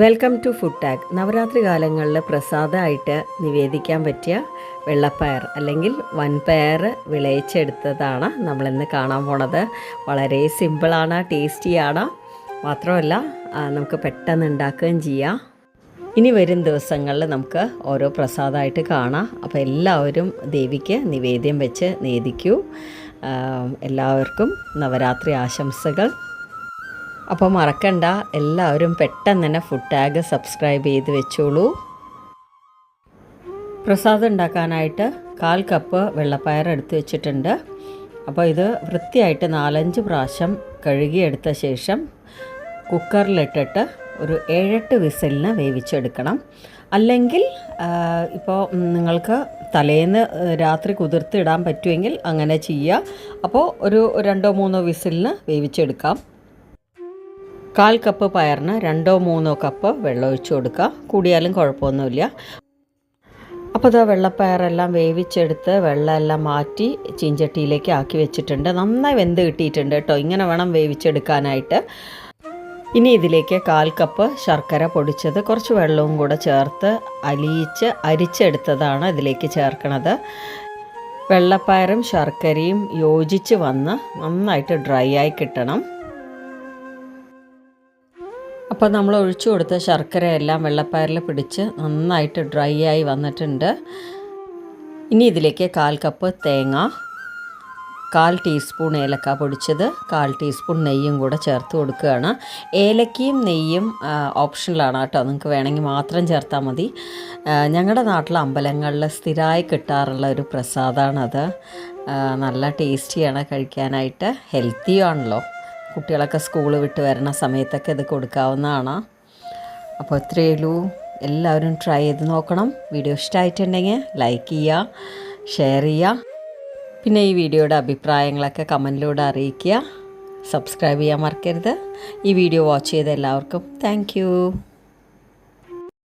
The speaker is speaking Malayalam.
Welcome to food tag Navaratri കാലങ്ങളിൽ പ്രസാദമായിട്ട് നിവേദിക്കാൻ പറ്റിയ വെള്ളപ്പയർ അല്ലെങ്കിൽ വൻപയർ വിളയിച്ചെടുത്തതാണ് നമ്മളിന്ന് കാണാൻ പോണത്. വളരെ സിമ്പിളാണ് ടേസ്റ്റിയാണ്. മാത്രമല്ല നമുക്ക് പെട്ടെന്ന് ഉണ്ടാക്കുകയും ചെയ്യാം. ഇനി വരും ദിവസങ്ങളിൽ നമുക്ക് ഓരോ പ്രസാദമായിട്ട് കാണാം. അപ്പോൾ എല്ലാവരും ദേവിക്ക് നിവേദ്യം വെച്ച് നേദിക്കൂ. എല്ലാവർക്കും നവരാത്രി ആശംസകൾ. അപ്പോൾ മറക്കണ്ട എല്ലാവരും പെട്ടെന്ന് തന്നെ ഫുഡ് ടാഗ് സബ്സ്ക്രൈബ് ചെയ്ത് വെച്ചോളൂ. പ്രസാദം ഉണ്ടാക്കാനായിട്ട് കാൽ കപ്പ് വെള്ളപ്പയർ എടുത്ത് വെച്ചിട്ടുണ്ട്. അപ്പോൾ ഇത് വൃത്തിയായിട്ട് നാലഞ്ച് പ്രാവശ്യം കഴുകിയെടുത്ത ശേഷം കുക്കറിലിട്ടിട്ട് ഒരു ഏഴെട്ട് വിസിലിന് വേവിച്ചെടുക്കണം. അല്ലെങ്കിൽ ഇപ്പോൾ നിങ്ങൾക്ക് തലേന്ന് രാത്രി കുതിർത്തിടാൻ പറ്റുമെങ്കിൽ അങ്ങനെ ചെയ്യുക അപ്പോൾ ഒരു രണ്ടോ മൂന്നോ വിസിലിന് വേവിച്ചെടുക്കാം. കാൽ കപ്പ് പയറിന് രണ്ടോ മൂന്നോ കപ്പ് വെള്ളം ഒഴിച്ചു കൊടുക്കുക. കൂടിയാലും കുഴപ്പമൊന്നുമില്ല. അപ്പോൾ ഇതാ വെള്ളപ്പയറെല്ലാം വേവിച്ചെടുത്ത് വെള്ളമെല്ലാം മാറ്റി ചീഞ്ചട്ടിയിലേക്ക് ആക്കി വെച്ചിട്ടുണ്ട്. നന്നായി വെന്ത് കിട്ടിയിട്ടുണ്ട് കേട്ടോ. ഇങ്ങനെ വേണം വേവിച്ചെടുക്കാനായിട്ട്. ഇനി ഇതിലേക്ക് കാൽ കപ്പ് ശർക്കര പൊടിച്ചത് കുറച്ച് വെള്ളവും കൂടെ ചേർത്ത് അലിയിച്ച് അരിച്ചെടുത്തതാണ് ഇതിലേക്ക് ചേർക്കണത്. വെള്ളപ്പയറും ശർക്കരയും യോജിച്ച് വന്ന് നന്നായിട്ട് ഡ്രൈ ആയി കിട്ടണം. അപ്പോൾ നമ്മൾ ഒഴിച്ചു കൊടുത്ത ശർക്കരയെല്ലാം വെള്ളപ്പയറിൽ പിടിച്ച് നന്നായിട്ട് ഡ്രൈ ആയി വന്നിട്ടുണ്ട്. ഇനി ഇതിലേക്ക് കാൽ കപ്പ് തേങ്ങ കാൽ ടീസ്പൂൺ ഏലക്ക പൊടിച്ചത് കാൽ ടീസ്പൂൺ നെയ്യും കൂടെ ചേർത്ത് കൊടുക്കുകയാണ്. ഏലക്കയും നെയ്യും ഓപ്ഷനിലാണ് കേട്ടോ. നിങ്ങൾക്ക് വേണമെങ്കിൽ മാത്രം ചേർത്താൽ മതി. ഞങ്ങളുടെ നാട്ടിലെ അമ്പലങ്ങളിൽ സ്ഥിരമായി കിട്ടാറുള്ള ഒരു പ്രസാദമാണത് നല്ല ടേസ്റ്റിയാണ് കഴിക്കാനായിട്ട്. ഹെൽത്തിയും ആണല്ലോ കുട്ടികളൊക്കെ സ്കൂൾ വിട്ട് വരണ സമയത്തൊക്കെ ഇത് കൊടുക്കാവുന്നതാണ്. അപ്പോൾ ഇത്രയേ ഉള്ളൂ. എല്ലാവരും ട്രൈ ചെയ്ത് നോക്കണം. വീഡിയോ ഇഷ്ടമായിട്ടുണ്ടെങ്കിൽ ലൈക്ക് ചെയ്യുക ഷെയർ ചെയ്യുക. പിന്നെ ഈ വീഡിയോയുടെ അഭിപ്രായങ്ങളൊക്കെ കമന്റിലൂടെ അറിയിക്കുക. സബ്സ്ക്രൈബ് ചെയ്യാൻ മറക്കരുത്. ഈ വീഡിയോ വാച്ച് ചെയ്ത എല്ലാവർക്കും താങ്ക്